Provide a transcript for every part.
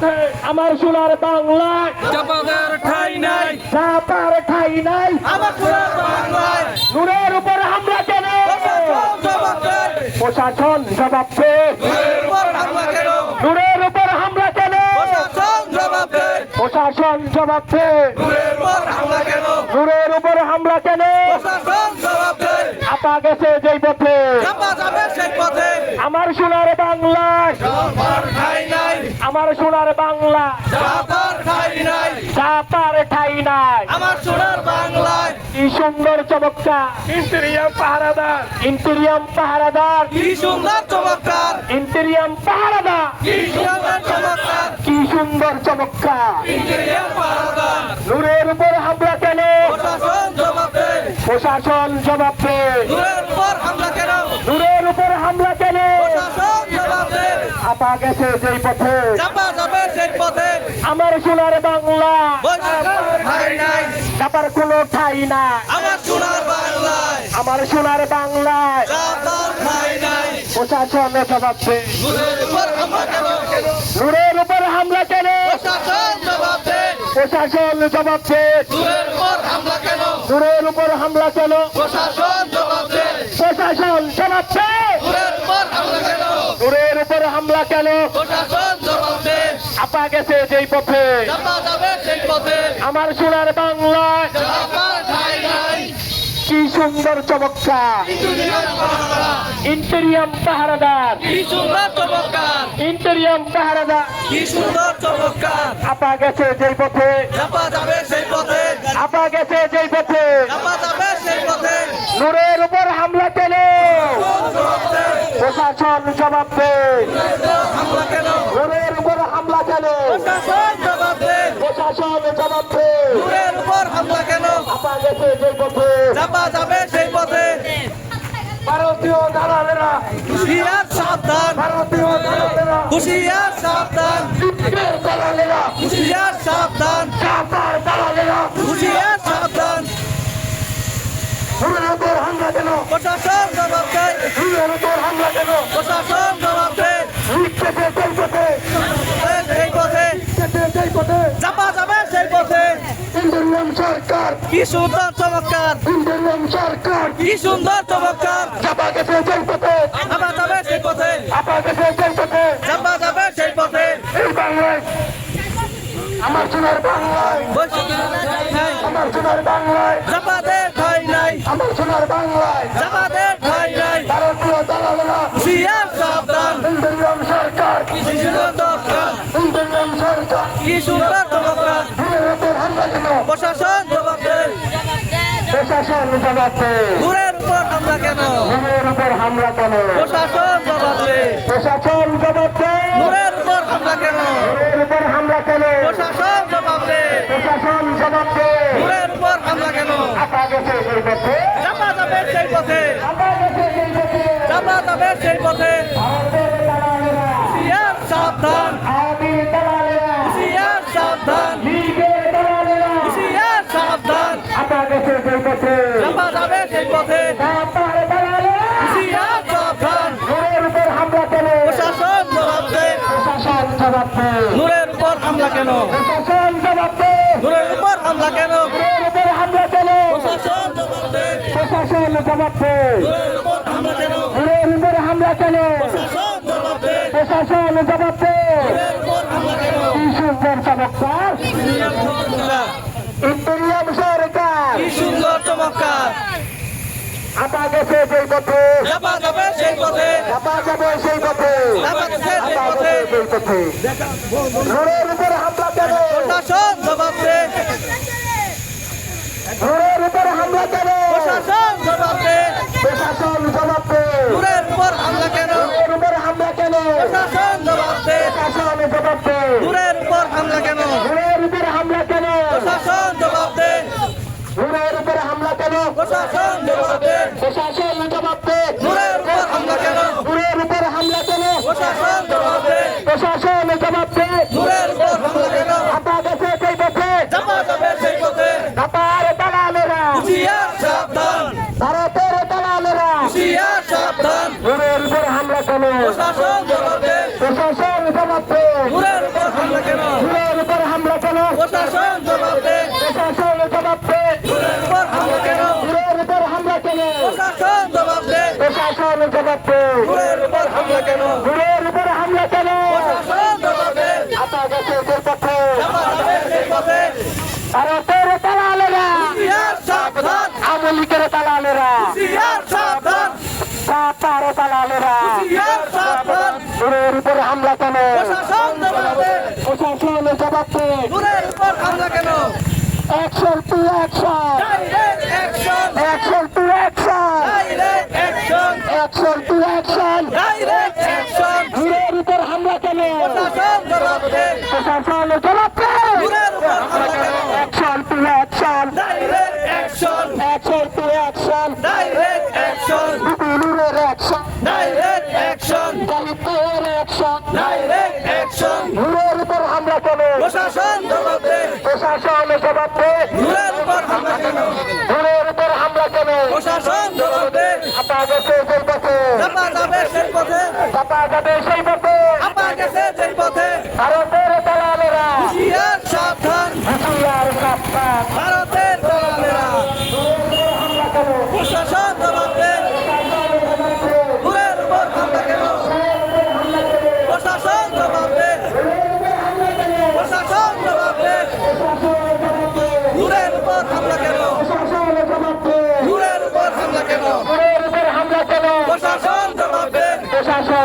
পথে আমার সোনার বাংলায়। চাপাদের ঠাই নাই। চাপার ঠাই নাই। আমার সোনার বাংলায়। নূরের উপর হামলা কেন? প্রশাসন জবাব দে নূরের উপর হামলা কেন? প্রশাসন জবাব দে নূরের উপর হামলা কেন? আপা গেছে যেই পথে। আমার সোনার বাংলায়। আমার সোনার বাংলা। চাপার ঠাই নাই। চাপার ঠাই নাই। আমার সোনার বাংলায়। কি সুন্দর চমৎকার। ইন্টেরিয়াম পাহারাদার। ইন্টেরিয়াম পাহারাদার। কি সুন্দর চমৎকার। ইন্টেরিয়াম পাহারাদার। কি সুন্দর চমৎকার। কি সুন্দর চমৎকার। ইন্টেরিয়াম পাহারাদার। নূরের উপর হামলা কেন? প্রশাসন জবাব দেয় প্রশাসন জবাব দে। গেছে যেই পথে। চাপা যাবে সেই পথে। আমার সোনার বাংলা। চাপার কোনো ঠাই না আমার সোনার বাংলায়। আমার সোনার বাংলায়। প্রশাসন নূরের উপর হামলা কেন? প্রশাসন জবাব দেয় প্রশাসন জবাব দে। নূরের উপর হামলা কেন? প্রশাসন জবাব দেয় প্রশাসন নূরের উপর হামলা কেন? নূরের উপর হামলা কেন? আপা গেছে যেই পথে। আমার সোনার বাংলায় কি সুন্দর চমৎকার। ইন্টেরিয়াম পাহারাদার। ইন্টেরিয়াম পাহারাদার। কি সুন্দর চমৎকার। আপা গেছে যেই পথে। যাবে সেই পথে। আপা গেছে যেই পথে। যাবে সেই পথে। নূরের উপর হামলা কেন? প্রশাসন জবাব নূরের উপর হামলা কেন? প্রশাসন জবাব নূরের উপর হামলা কেন? আপা গেছে যেই পথে। চাপা যাবে সেই পথে। ভারতীয় দালালেরা। হুশিয়ার সাবধান। ভারতীয় দালালেরা। হুশিয়ার সাবধান। দালালেরা। হুশিয়ার সাবধান। প্রশাসন জবাব দেয় হামলা কেন প্রশাসন জবাব দেয় যেই পথে। সেই পথে চাপা যাবে সেই পথে। ইন্ডিয়ান সরকার কি সুন্দর চমৎকার। ইন্ডিয়ান সরকার কি সুন্দর চমৎকার। চাপা গেছে যেই পথে চাপা যাবে সেই পথে। আপা গেছে যেই পথে চাপা যাবে সেই পথে। এই বাংলায় আমার সোনার বাংলায়। আমার সোনার বাংলায়। ঠাই নাই আমার সোনার বাংলায়। চাপাদের ঠাই নাই। ভারতীয় দালালেরা হুশিয়ার সাবধান। ইন্ডিয়ান সরকার। কি সুন্দর দরকার ইন্ডিয়ান সরকার। কি সুন্দর নূরের উপর হামলা কেন প্রশাসন জবাব দেয়। প্রশাসন জবাব দে নূরের উপর হামলা কেন? নূরের উপর হামলা কেন? প্রশাসন জবাব দেয়। প্রশাসন জবাব দে নূরের উপর হামলা কেন? আপা পথে। চাপা যাবে সেই পথে। চাপা যাবে সেই পথে। সাবধান। সাবধান। সাবধান। চাপা যাবে সেই পথে। নূরের উপর হামলা কেন? নূরের উপর হামলা কেন? প্রশাসন প্রশাসন জবাব। দেয় প্রশাসন জবাব দে উপর হামলা কেন? প্রশাসন জবাব। দেয় প্রশাসন জবাব দে নূরের উপর হামলা কেন কি সুন্দর চমৎকার। ইন্ডিয়ান সরকার। চমৎকার আপা গেছে সেই পথে। আপা যাবে সেই পথে। গেছে সেই পথে। হামলা নূরের উপর হামলা কেন প্রশাসন জবাব দে প্রশাসন জবাব দে নূরের উপর হামলা সাবধান। ঘুরের উপর হামলা কেন প্রশাসন জবাব। দে প্রশাসন এটা মাত্র ঘুরের উপর হামলা কেন? ঘুরের উপর হামলা কেন? প্রশাসন জবাব। দে প্রশাসন এটা মাত্র ঘুরের উপর হামলা কেন? ঘুরের উপর হামলা কেন? প্রশাসন জবাব। দে প্রশাসন এটা মাত্র উপর হামলা কেন? ঘুরের উপর হামলা কেন? প্রশাসন জবাব। দে আতা গেছে এর হুঁশিয়ার সাবধান নূরের উপরে হামলা কেন প্রশাসনের জবাব নূরের উপর হামলা কেন action to action action to action action to action নূরের উপর হামলা কেন প্রশাসনের জবাব action to action action to action উপর হামলা কেন নূরের উপর হামলা কেন প্রশাসন জবাব। দে আপা গেছে সেই পথে। চাপা যাবে সেই পথে। আপা যাবে সেই পথে। আপা গেছে সেই পথে। ভারতের দালালেরা। হুঁশিয়ার সাবধান। হুঁশিয়ার সাবধান।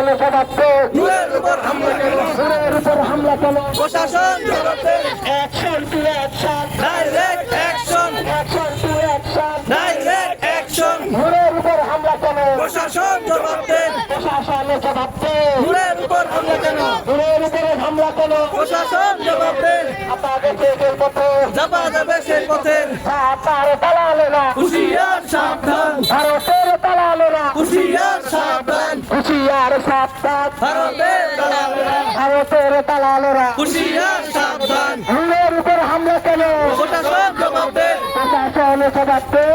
প্রশাসনের জবাব দেয় নূরের উপর হামলা কেন? নূরের উপর হামলা কেন? প্রশাসন জবাব দে action to action direct action action to action direct action নূরের উপর হামলা কেন? প্রশাসন জবাব দে প্রশাসনের জবাব দেয় নূরের উপর হামলা কেন? নূরের উপরে হামলা কেন? প্রশাসন সেই পথে। যাবে সেই পথে। চাপার দালালেরা। সাবধান ভারতের দালালেরা। সাবধান। উপর হামলা কেন? প্রশাসন জবাব দে।